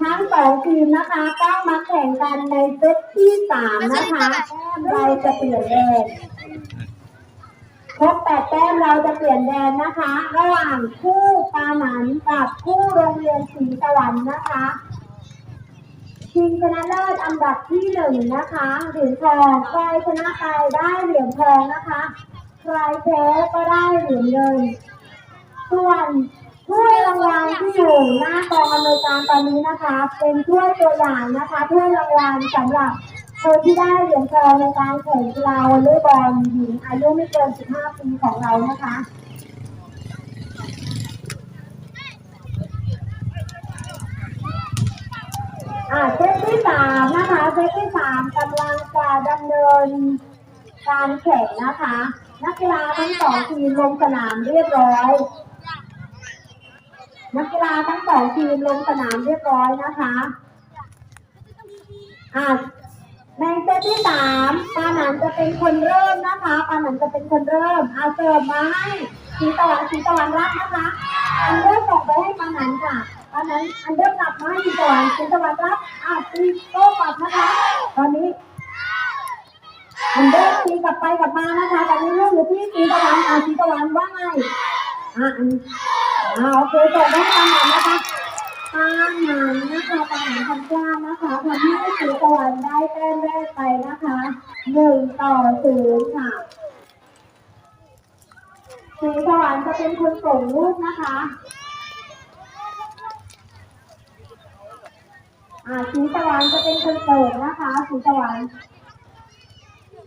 ทั้งสองทีมนะคะต้องมาแข่งกันในเซตที่สามนะคะเราจะเปลี่ยนแดนครบแปดแต้มเราจะเปลี่ยนแดนนะคะ ระหว่างคู่ปาหนันกับคู่โรงเรียนศรีสวรรค์นะคะชิงชนะเลิศอันดับที่หนึ่งนะคะเหรียญทองใครชนะไปได้เหรียญทองนะคะ ใครแพ้ก็ได้เหรียญเงินส่วน ถ้วยรางวัลที่อยู่หน้ากองอำนวยการตอนนี้นะคะ เป็นถ้วยตัวอย่างนะคะถ้วยรางวัลสำหรับคนที่ได้เหรียญทองในการแข่งกีฬาวอลเลย์บอลหญิงอายุไม่เกิน 15 ปีของเรานะคะอ่าเซตที่สามนะคะเซตที่สามกำลังจะดำเนินการแข่งนะคะ นักกีฬาทั้งสองทีมลงสนามเรียบร้อย นักกีฬาทั้งสองทีมลงสนามเรียบร้อยนะคะอ่าในเซตที่สามปาหนันจะเป็นคนเริ่มนะคะปาหนันจะเป็นคนเริ่มเอาเสิร์ฟมาให้สีตะวันสีตะวันรับนะคะ อันเดอร์ส่งไปให้ปาหนันค่ะปาหนันอันเดอร์กลับมาให้สีตะวันสีตะวันรับอ่าตีโต้กลับนะคะ ตอนนี้อันเดอร์ตีกลับไปกลับมานะคะตอนนี้ลูกอยู่ที่สีตะวันอ่าสีตะวันว่าไง อ่าอันอ่าโอเคส่งไปให้ปาหนันนะคะปาหนันนะคะปาหนันทำกล้ามนะคะทำให้สีตะวันได้แต้มแรกไปนะคะหนึ่งต่อศูนย์ค่ะสีตะวันจะเป็นคนส่งลูกนะคะอ่าสีตะวันจะเป็นคนเสิร์ฟนะคะสีตะวัน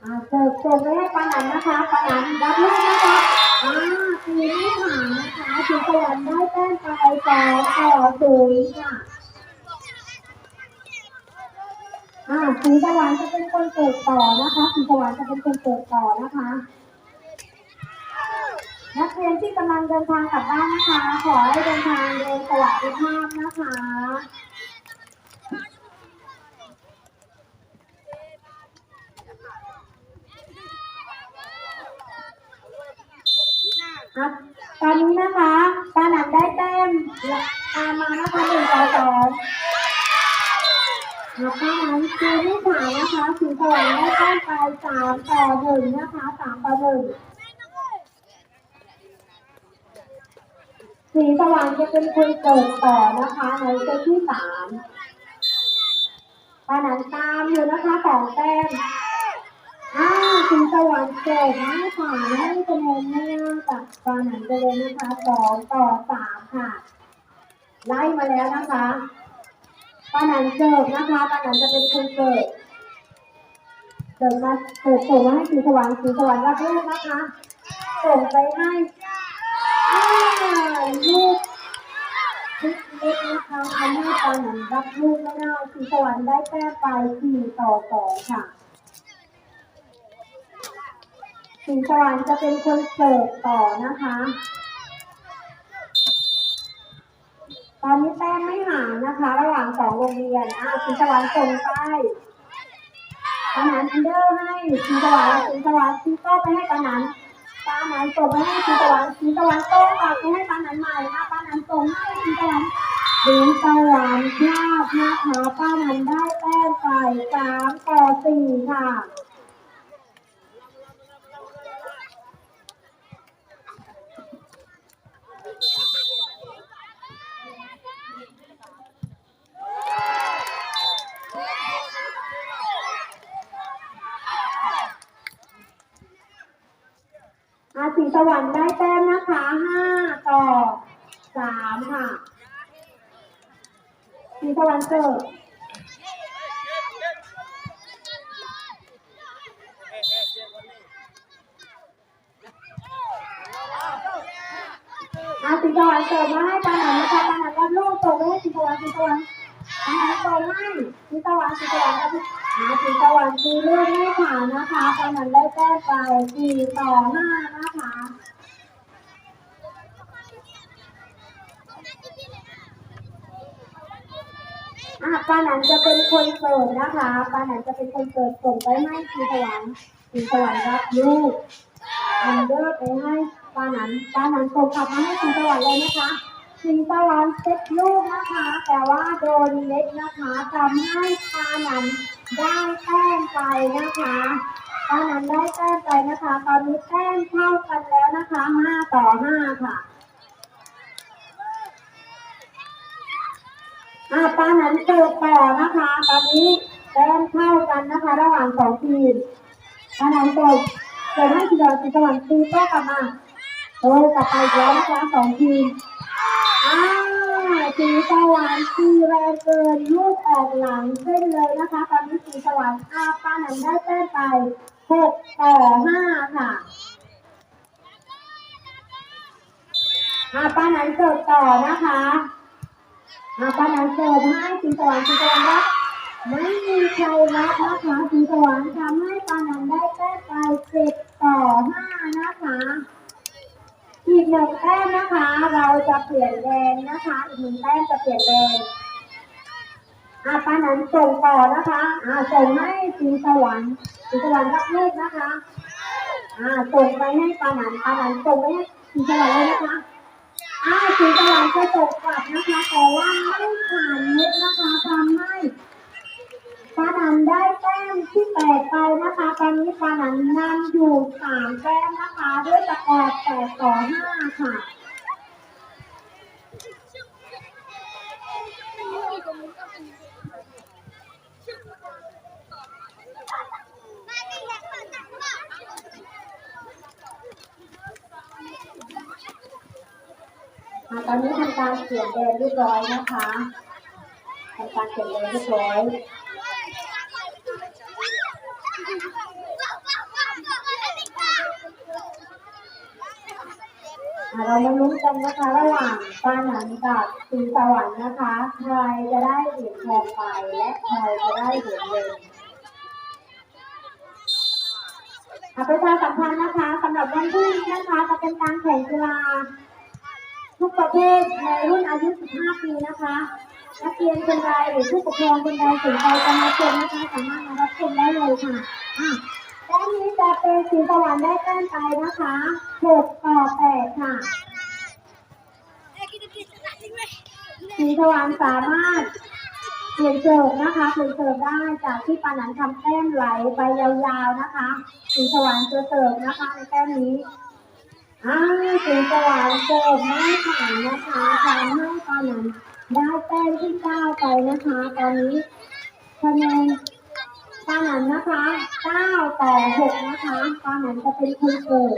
อ่าเสิร์ฟส่งไปให้ปานันนะคะปานันรับลูกนะคะ อ่าตีไม่ผ่านนะคะสีตะวันได้แต้มไปสองต่อศูนย์ค่ะอ่าสีตะวันจะเป็นคนเสิร์ฟต่อนะคะสีตะวันจะเป็นคนเสิร์ฟต่อนะคะ นักเรียนที่กำลังเดินทางกลับบ้านนะคะ ขอให้เดินทางโดยสวัสดิภาพนะคะ ครับตอนนี้นะคะปาหนันได้แต้มตามมานะคะหนึ่งต่อสองครับปาหนันคือที่สามนะคะสีสว่างได้แต้มไปสามต่อหนึ่งนะคะสามต่อหนึ่ง สีสว่างจะเป็นคนเกิดต่อนะคะในเซตที่สามปานันตามอยู่นะคะสองแต้มอ่าสีสว่างเก่งมากค่ะให้คะแนนไม่ยากจากปานันไปเลยนะคะสองต่อสามค่ะ ไล่มาแล้วนะคะปานันเกิดนะคะปานันจะเป็นคนเกิดเกิดมาเกิดส่งมาให้สีสว่างสีสว่างรับลูกนะคะส่งไปให้ อ่าลูกเล็กนะคะทำให้ปาหนันรับลูกไม่ได้สีสว่างได้แต้ไปสี่ต่อสองค่ะสีสว่างจะเป็นคนเสิร์ฟต่อนะคะ ตอนนี้แต้มไม่ห่างนะคะ ระหว่างสองโรงเรียนอ่าสีสว่างส่งไปปานันอันเดอร์ให้สีสว่างสีสว่างสีโต้ไปให้ปานัน ปลาหนังส่งไปให้สีสว่างสีสว่างโต้กลับไปให้ปลาหนังใหม่นะปลาหนังส่งให้สีสว่างสีสว่างพลาดนะคะปาหนังได้แต้มไปสามต่อสี่ค่ะ อา สีสวรรค์ได้แต้มนะคะห้าต่อสามค่ะสีสวรรค์เกิดอาสีสวรรค์เกิมาให้ปาหนันนะคะปาหนันรับลูกส่งไปให้สีสวรรค์สีสวรรค์ปาหนันส่งให้สีสวรรค์สีสวรรค์รับอาสีสวรรค์ตีลูกไม่ผ่านะคะปาหนันได้แต้ไปสี่ต่อห้านะคะ อะปาหนันจะเป็นคนเสิร์ฟนะคะปาหนันจะเป็นคนเสิร์ฟส่งไปให้สีสวรรค์สีสวรรค์รับลูกอันเดอร์ไปให้ปาหนันปาหนันส่งกลับมาให้สีสวรรค์เลยนะคะสีสวรรค์เซ็ตลูกนะคะ แต่ว่าโดนเล็กนะคะทำให้ปานันได้แต้มไปนะคะปานันได้แต้มไปนะคะ ตอนนี้แต้มเท่ากันแล้วนะคะห้าต่อห้าค่ะ อ่าปานั้นเปิดต่อนะคะ ตอนนี้แต้มเท่ากันนะคะ ระหว่างสองทีมปานั้นเปิดเปิดให้ทีเดียวสีสวรรค์ตีโต้กลับมาโอ้กลับไปอีกแล้วนะคะสองทีมอ่าสีสวรรค์ตีแรงเกินลูกออกหลังเส้นเลยนะคะ ตอนนี้สีสวรรค์อาปานันได้แต้มไปหกต่อห้าค่ะอาปานันเสิร์ฟต่อนะคะ อาปานันเสิร์ฟให้สีสวรรค์สีสวรรค์รับไม่มีใครรับนะคะสีสวรรค์ทำให้ปานันได้แต้มไปเจ็ดต่อห้านะคะอีกหนึ่งแต้มนะคะ เราจะเปลี่ยนแดนนะคะอีกหนึ่งแต้มจะเปลี่ยนแดนอาปานันส่งต่อนะคะอาส่งให้สีสวรรค์สีสวรรค์รับลูกนะคะอาส่งไปให้ปานันปานันส่งไปให้สีสวรรค์เลยนะคะ อ่าสีสวรรค์จะตกกลับนะคะแต่ว่าไม่ผ่านเน็ตนะคะทำให้ปานันได้แต้มที่แปดไปนะคะ ตอนนี้ปานันนำอยู่สามแต้มนะคะ ด้วยสกอร์แปดต่อห้าค่ะ ตอนนี้ทำการเปลี่ยนแดนเรียบร้อยนะคะทำการเปลี่ยนแดนเรียบร้อยเรามาลุ้นกันนะคะระหว่างปาหนันกับสีสวรรค์นะคะใครจะได้เหรียญทองไปและใครจะได้เหรียญเงินอ่าประชาสัมพันธ์นะคะสำหรับวันพรุ่งนี้นะคะจะเป็นการแข่งกีฬา ประเภทในรุ่นอายุ 15 ปีนะคะ นักเรียนคนใดหรือผู้ปกครองคนใดสนใจจะมาชมนะคะสามารถมารับชมได้เลยค่ะอะแต้มนี้จะเป็นสีสวรรค์ได้แต้มไปนะคะ6ต่อ8ค่ะสีสว่างสามารถเปลี่ยนเสิร์ฟนะคะเปลี่ยนเสิร์ฟได้จากที่ปานันทำแต้มไหลไปยาวๆนะคะสีสว่างจะเสิร์ฟนะคะในแต้มนี้ อ่าสีสว่างเสิร์ฟไม่ผ่านนะคะทำให้ปานันได้แต้มที่เก้าไปนะคะ ตอนนี้คะแนนปานันนะคะเก้าต่อหกนะคะปานันจะเป็นคนเสิร์ฟ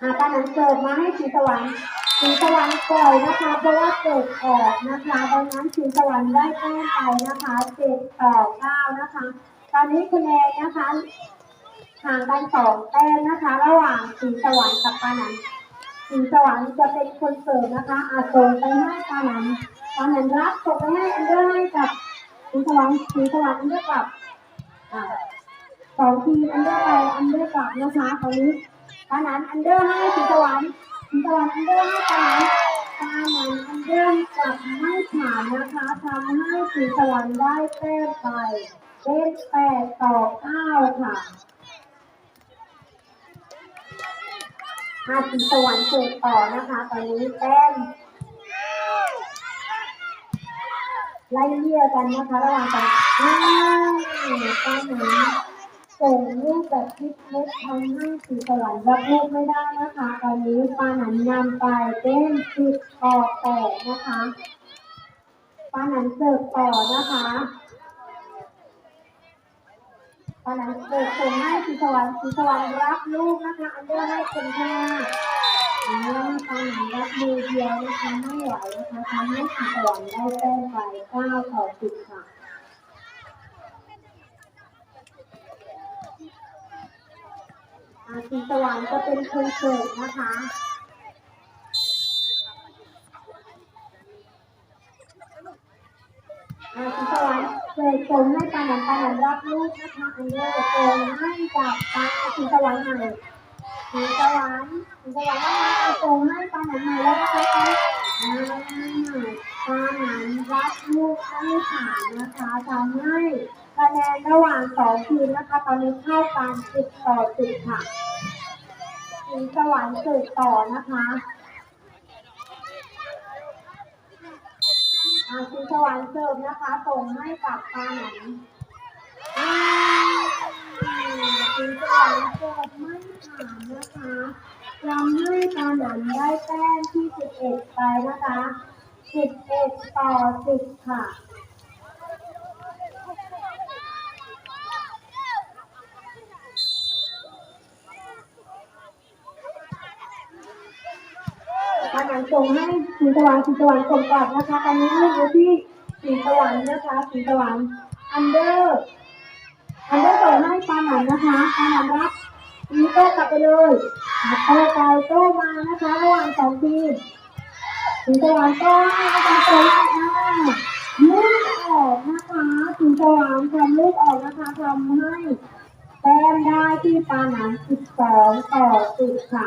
อาตอนนั้นเกิดมาให้สีสวรรค์สีสวรรค์ปล่อยนะคะ เพราะว่าเกิดออกนะคะดังนั้นสีสวรรค์ได้แต้มไปนะคะเจ็ดต่อเก้านะคะ ตอนนี้คะแนนนะคะห่างกันสองแต้มนะคะ ระหว่างสีสวรรค์กับปานันสีสวรรค์จะเป็นคนเสร์ฟนะคะ อาส่งไปให้ปานันปานันรับส่งไปให้อันเดอร์ให้กับสีสวรรค์สีสวรรค์อันเดอร์กับสองทีมอันเดอร์ไปอันเดอร์กลับนะคะตอนนี้ปานันอันเดอร์ให้สีสวรรค์สีสวรรค์อันเดอร์ให้ปานันปานันอันเดอร์กลับไม่ผ่านนะคะทำให้สีสวรรค์ได้แต้มไป เป็นแปดต่อเก้าค่ะอาสีสวรรค์เสิร์ฟต่อนะคะ ตอนนี้แต้มไล่เลี่ยกันนะคะระหว่างกันอ้าวปานันส่งลูกแบบพิกเล็กทำให้สีสวรรค์รับลูกไม่ได้นะคะ ตอนนี้ปาหนันนำไปเป็นสิบต่อแปดนะคะปาหนันเสิร์ฟต่อนะคะ ปาหนันเสิร์ฟส่งให้สีสวรรค์สีสวรรค์รับลูกนะคะอันเดอร์ให้คนข้างหน้าอ่าปาหนันรับมือเดียวนะคะไม่ไหวนะคะทำให้สีสวรรค์ได้แต้มไปเก้าต่อสิบค่ะสีสว่างจะเป็นคนเสิร์ฟนะคะ อาสีสว่างเสิร์ฟส่งให้ปานันปานันรับลูกนะคะอันเดอร์ส่งให้กับปาสีสว่างใหม่สีสว่างสีสว่างว่ามาส่งให้ปานันใหม่แล้วนะคะอ่าปานันรับลูกไม่ผ่านนะคะทำให้คะแนนระหว่างสองทีมนะคะตอนนี้เท่ากันสิบต่อสิบค่ะสีสวรรค์สืบต่อนะคะ อาคุณสวรรค์เสิร์ฟนะคะ ส่งให้กับปาหนันอ่าสีสวรรค์เสิร์ฟไม่ผ่านนะคะทำให้ปาหนันได้แต้มที่สิบเอ็ดไปนะคะสิบเอ็ดต่อสิบค่ะ ปาหนันส่งให้สีสวรรค์สีสวรรค์ส่งกลับนะคะตอนนี้ลูกอยู่ที่สีสวรรค์นะคะสีสวรรค์อันเดอร์อันเดอร์ส่งให้ปาหนันนะคะปาหนันรับมีโต้กลับไปเลยโต้ไปโต้มานะคะระหว่างสองทีมสีสวรรค์โต้ให้นะคะโต้ให้อ่าลูกออกนะคะสีสวรรค์ทำลูกออกนะคะทำให้แต้มได้ที่ปาหนัน12ต่อ10ค่ะ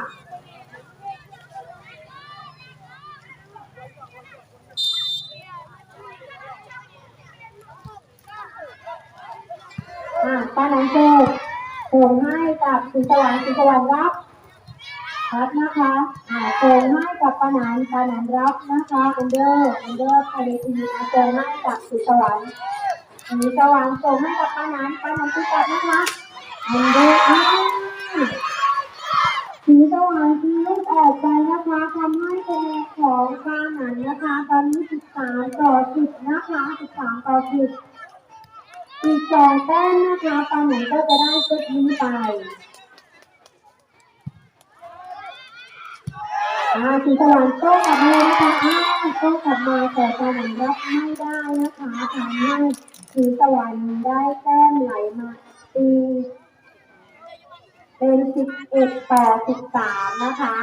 อ่าปานันเจส่งให้กับสีสวรรค์สีสวรรค์รับรับนะคะอ่าส่งให้กับปานันปานันรับนะคะอันเดอร์อันเดอร์พาเดทีอาส่งให้กับสีสวรรค์สีสวรรค์ส่งให้กับปานันปานันตีกลับนะคะอันเดอร์อ้าสีสว่างที่ลูกออกไปนะคะทำให้คะแนนของปานันนะคะตอนนี้13ต่อ10นะคะ13ต่อ10 อีกสองแต้มนะคะปาหนันก็จะได้เซตนี้ไปอ่าสีสว่างโต้กลับมานะคะอ้าวโต้กลับมาแต่ปาหนันรับไม่ได้นะคะทำให้สีสว่างได้แต้มไหลมาตีเป็นสิบเอ็ดต่อสิบสามนะคะ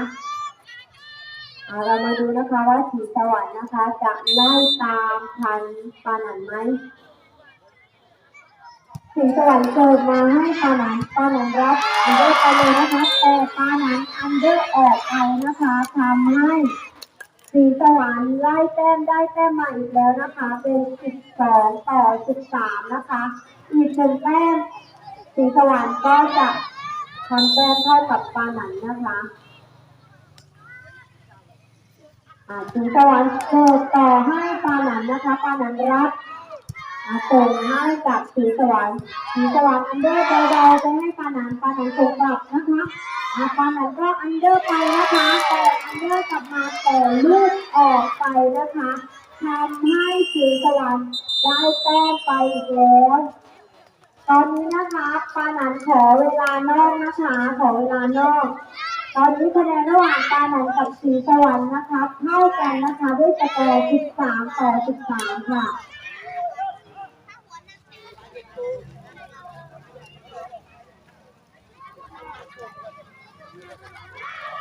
เรามาดูนะคะว่าสีสว่างนะคะ จะไล่ตามทันปานันไหม ถึงสวรรค์เกิดมาให้ปาหนันปาหนันรับอันเดอร์ไปเลยนะคะแต่ปาหนันอันเดอร์ออกไปนะคะทำให้สีสวรรค์ไล่แต้มได้แต้มมาอีกแล้วนะคะ เป็น 12 ต่อ 13 นะคะ อีกหนึ่งแต้มสีสวรรค์ก็จะทำแต้มเท่ากับปาหนันนะคะอ่าสีสวรรค์เกิดต่อให้ปาหนันนะคะปาหนันรับ ส่งให้กับสีสวรรค์สีสวรรค์อันเดอร์เบาๆไปให้ปานันปานันส่งกลับนะคะอาปานันก็อันเดอร์ไปนะคะแต่อันเดอร์กลับมาแต่ลูกออกไปนะคะทำให้สีสวรรค์ได้แต้มไปอีกแล้วตอนนี้นะคะปานันขอเวลานอกนะคะขอเวลานอกตอนนี้คะแนนระหว่างปานันกับสีสวรรค์นะคะเท่ากันนะคะด้วยสกอร์13ต่อ13ค่ะ Yeah!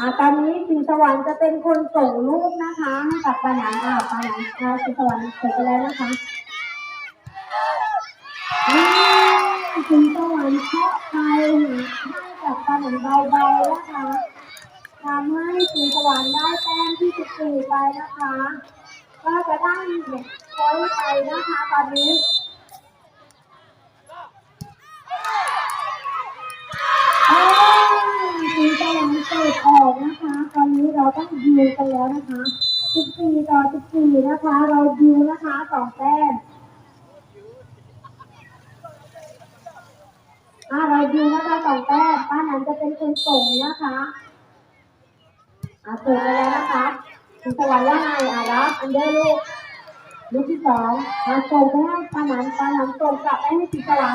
ตอนนี้สีสวรรค์จะเป็นคนส่งลูกนะคะให้กับปานันอ่าปานันอ่าสีสวรรค์เสร็จไปแล้วนะคะสีสวรรค์เคาะไปให้กับปานันเบาๆนะคะทำให้สีสวรรค์ได้แต้มที่14ไปนะคะ ก็จะได้เด็กพอยต์ไปนะคะตอนนี้ อ้าว สีสว่างเปิดออกนะคะ ตอนนี้เราต้องดิวกันแล้วนะคะ 14 ต่อ 14 นะคะ เราดิวนะคะสองแต้มอ่าเราดิวนะคะสองแต้มป้านันจะเป็นคนส่งนะคะอ่าส่งไปแล้วนะคะสีสว่างว่าไงอ่ารับอันเดอร์ลูกลูกที่สองมาส่งไปให้ปานันปานันส่งกลับไปให้สีสว่า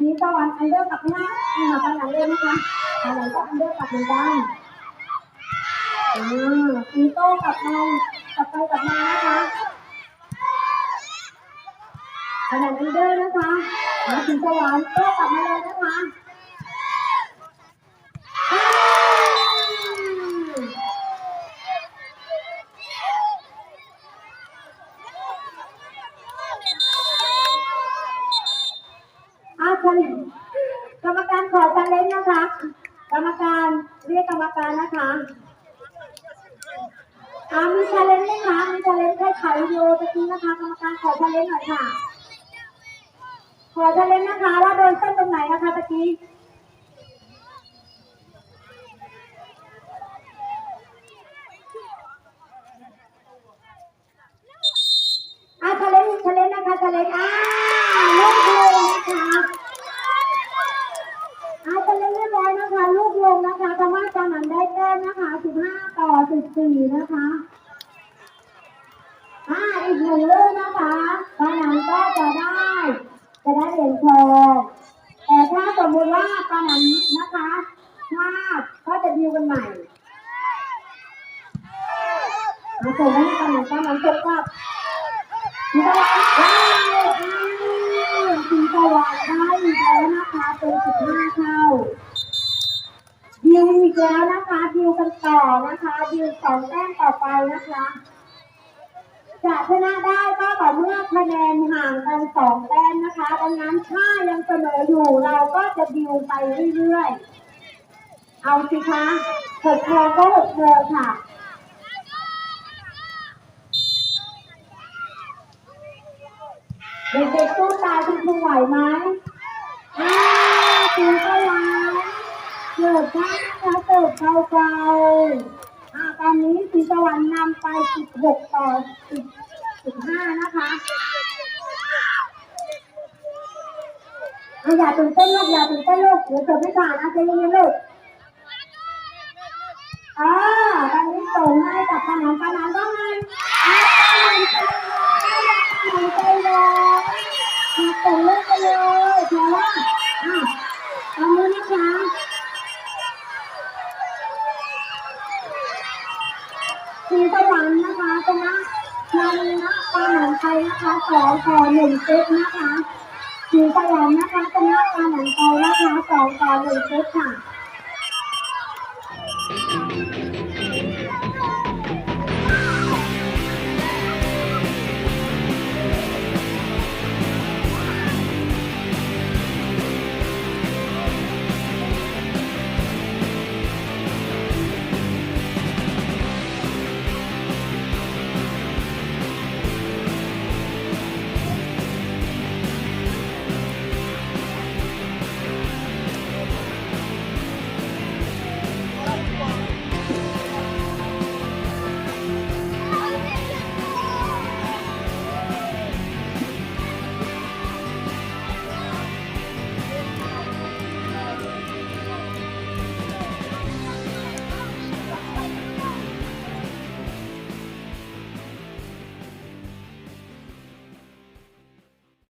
มีตะวันอันเดอร์กับหน้าหนี่ค่ะปานันเลยนะคะปานันก็อันเดอร์กับเหมือนกันอ่าสีโต้กับมากลับไปกับมานะคะขนาดอันเดอร์นะคะมาถึงสวรรค์ก็กลับมาเลยนะคะอ้าวอ้าวชาเลนกรรมการขอชาเลนนะคะ กรรมการเรียกรรมการนะคะอามีชาเลนไหมคะมีชาเลนแค่ถ่ายวิดีโอตะกี้นะคะกรรมการขอชาเลนหน่อยค่ะ ขอชาเลนนะคะว่าโดนเส้นตรงไหนนะคะตะกี้ อ่าชาเลนชาเลนนะคะชาเลนอ่าลูกลงนะคะอ่าชาเลนเรียบร้อยนะคะ ลูกลงนะคะทำให้ตอนนั้นได้แต้มนะคะ 15 ต่อ 14 นะคะ อ่าอีกหนึ่งลูกนะคะตอนนั้นก็จะได้ จะได้เหรียญทองแต่ถ้าสมมติว่าตอนนั้นนะคะพลาดก็จะดิวกันใหม่มาส่งให้ตอนนั้นตอนนั้นจบกับ สีตะวันได้สีตะวันได้อีกแล้วนะคะเป็นสิบห้าเท่าดิวอีกแล้วนะคะดิวกันต่อ นะคะดิวสองแต้มต่อไปนะคะจะชนะได้ก็ต่อเมื่อคะแนนห่างกันสองแต้มนะคะดังนั้นถ้ายังเสมออยู่เราก็จะดิวไปเรื่อยๆ เอาสิคะหกโมงก็หกโมงค่ะเด็กๆสู้ตายคุณครูไหวไหมอ้าคุณก็ไหวเกิดได้นะเกิดเบาๆ อ่าตอนนี้สีสวรรค์นำไป16ต่อ15นะคะอย่าตื่นเต้นลูกอย่าตื่นเต้นลูกเดี๋ยวจบไม่ผ่านนะใจเย็นๆลูกอ่าตอนนี้ส่งให้กับปานันปานันว่าไงอ่าปานันใจร้อนปานันใจร้อนมาส่งลูกไปเลยเพราะว่าอ่าตอนนี้นะคะ สีสวรรค์นะคะชนะนำนะปาหนังไทยนะคะสองต่อหนึ่งเซตนะคะสีสวรรค์นะคะชนะปาหนังไทยนะคะสองต่อหนึ่งเซตค่ะ